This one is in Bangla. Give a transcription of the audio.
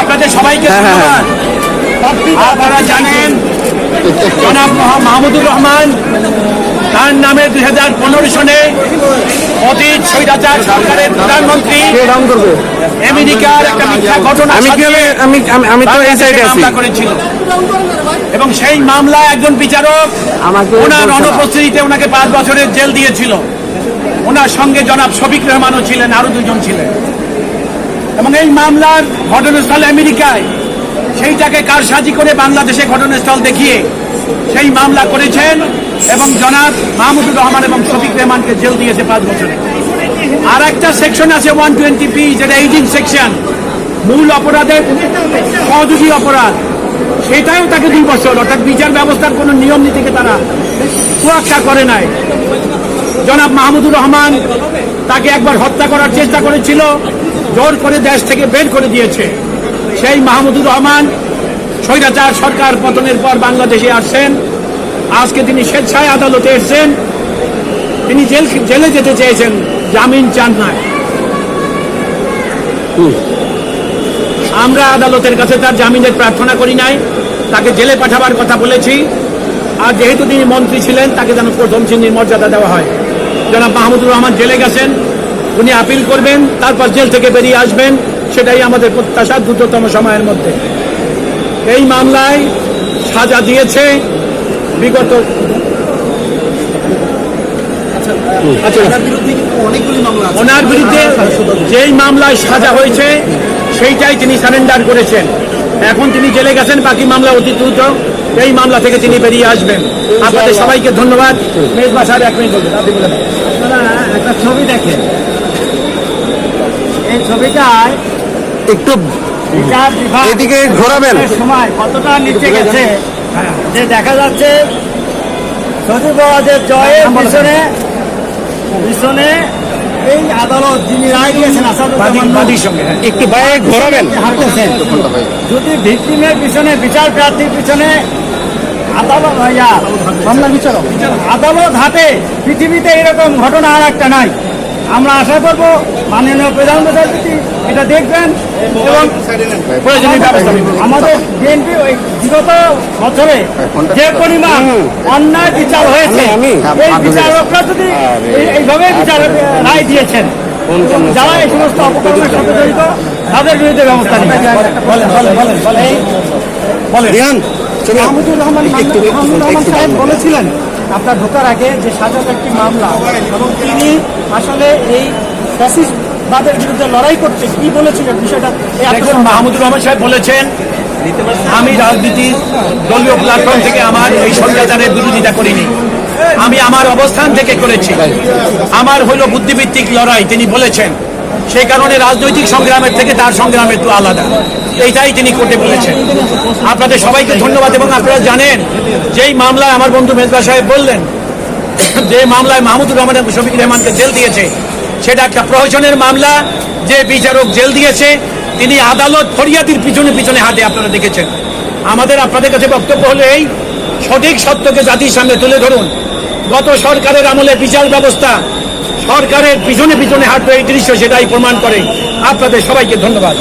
আপনাদের সবাইকে আপনারা জানেন জনাব মাহমুদুর রহমান তার নামে দুই হাজার পনেরো সনে অতীত স্বৈরাচার সরকারের প্রধানমন্ত্রী আমেরিকার একটা মিথ্যা ঘটনা আমি তো এই সাইডে আছি। করেছিল। এবং সেই মামলায় একজন বিচারক ওনার অনুপস্থিতিতে ওনাকে পাঁচ বছরের জেল দিয়েছিল। ওনার সঙ্গে জনাব শফিক রহমানও ছিলেন আরও দুজন ছিলেন। এবং এই মামলার ঘটনাস্থল আমেরিকায়। সেইটাকে কারসাজি করে বাংলাদেশে ঘটনাস্থল দেখিয়ে সেই মামলা করেছেন এবং জনাব মাহমুদুর রহমান এবং শফিক রহমানকে জেল দিয়েছে পাঁচ বছরে। আর একটা সেকশন আছে ওয়ান টোয়েন্টি পি যেটা এইটিন সেকশন মূল অপরাধের সহযোগী অপরাধ। সেটাও তাকে দুই বছর, অর্থাৎ বিচার ব্যবস্থার কোনো নিয়ম নীতিকে তারা সুরক্ষা করে নাই। জনাব মাহমুদুর রহমান তাকে একবার হত্যা করার চেষ্টা করেছিল, জোর করে দেশ থেকে বের করে দিয়েছে। সেই মাহমুদুর রহমান স্বৈরাচার সরকার পতনের পর বাংলাদেশে আসছেন। আজকে তিনি স্বেচ্ছায় আদালতে এসেছেন। তিনি জেল জেলে যেতে চেয়েছেন জামিন চান নাই। আমরা আদালতের কাছে তার জামিনের প্রার্থনা করি নাই তাকে জেলে পাঠাবার কথা বলেছি। আর যেহেতু তিনি মন্ত্রী ছিলেন তাকে যেন প্রথম শ্রেণির মর্যাদা দেওয়া হয়। জনাব মাহমুদুর রহমান জেলে গেছেন উনি আপিল করবেন তারপর জেল থেকে বেরিয়ে আসবেন সেটাই আমাদের প্রত্যাশা দ্রুততম সময়ের মধ্যে। এই মামলায় সাজা দিয়েছে বিগত আচ্ছা ওনার বিরুদ্ধে যেই মামলায় সাজা হয়েছে সেইটাই তিনি সারেন্ডার করেছেন। এখন তিনি জেলে গেছেন বাকি মামলা অতি দ্রুত এই মামলা থেকে তিনি বেরিয়ে আসবেন। আপনাদের সবাইকে ধন্যবাদ। মেজবা এক মিনিট বলবেন একটা ছবি দেখেন। এই ছবিটায় একটু এদিকে ঘোরাবেন। সময় কতটা নিচে গেছে? যে দেখা যাচ্ছে সজীব বাবাদের জয়ের পিছনে পিছনে এই আদালত যিনি রায় দিয়েছেন। একটু বাইরে ঘোরাবেন। হাঁটতেছেন যদি ভিক্টিমের পিছনে বিচার প্রার্থীর পিছনে আদালত ইয়া, মামলার বিচারক। আদালত হাতে পৃথিবীতে এরকম ঘটনা আর একটা নাই। আমরা আশা করব মাননীয় প্রধান বিচারপতি এটা দেখবেন এবং নেবেন। আমাদের বিএনপি ওই বিগত বছরে যে পরিমাণ অন্যায় বিচার হয়েছে আমি- এই বিচারকরা যদি এই- এইভাবে বিচার রায় দিয়েছেন যারা এই সমস্ত অপকর্মের সাথে জড়িত তাদের বিরুদ্ধে ব্যবস্থা নেবে বলেন বলেন বলেন বলেন। বলেন। রিহান ছবি মাহমুদুর রহমান রহমান সাহেব বলেছিলেন আপনার ঢোকার আগে যে সাজাত একটি মামলা এবং তিনি এই ফ্যাসিস্টবাদের বিরুদ্ধে লড়াই করতে কি বলেছিলেন বিষয়টা? আত্মসম্মান। মাহমুদুর রহমান সাহেব বলেছেন, আমি রাজনীতির দলীয় প্ল্যাটফর্ম থেকে আমার এই সরকারের বিরোধিতা করিনি। আমি আমার অবস্থান থেকে করেছি। আমার হলো বুদ্ধিভিত্তিক লড়াই, তিনি বলেছেন। সেই কারণে রাজনৈতিক সংগ্রামের থেকে তার সংগ্রাম একটু আলাদা। এইটাই তিনি কোর্টে বলেছেন। আপনাদের সবাইকে ধন্যবাদ, এবং আপনারা জানেন, যেই মামলায় আমার বন্ধু মেজবা সাহেব বললেন, যে মামলায় মাহমুদুর রহমান শফিক রহমানকে জেল দিয়েছে সেটা একটা প্রহসনের মামলা। যে বিচারক জেল দিয়েছে, তিনি আদালত ফরিয়াদির পিছনে পিছনে হাতে আপনারা দেখেছেন। আমাদের আপনাদের কাছে বক্তব্য হলো এই, সঠিক সত্যকে জাতির সামনে তুলে ধরুন। গত সরকারের আমলে বিচার ব্যবস্থা, সরকারের পিছনে পিছনে হাঁটবে এই দৃশ্য, সেটাই প্রমাণ করে। আপনাদের সবাইকে ধন্যবাদ।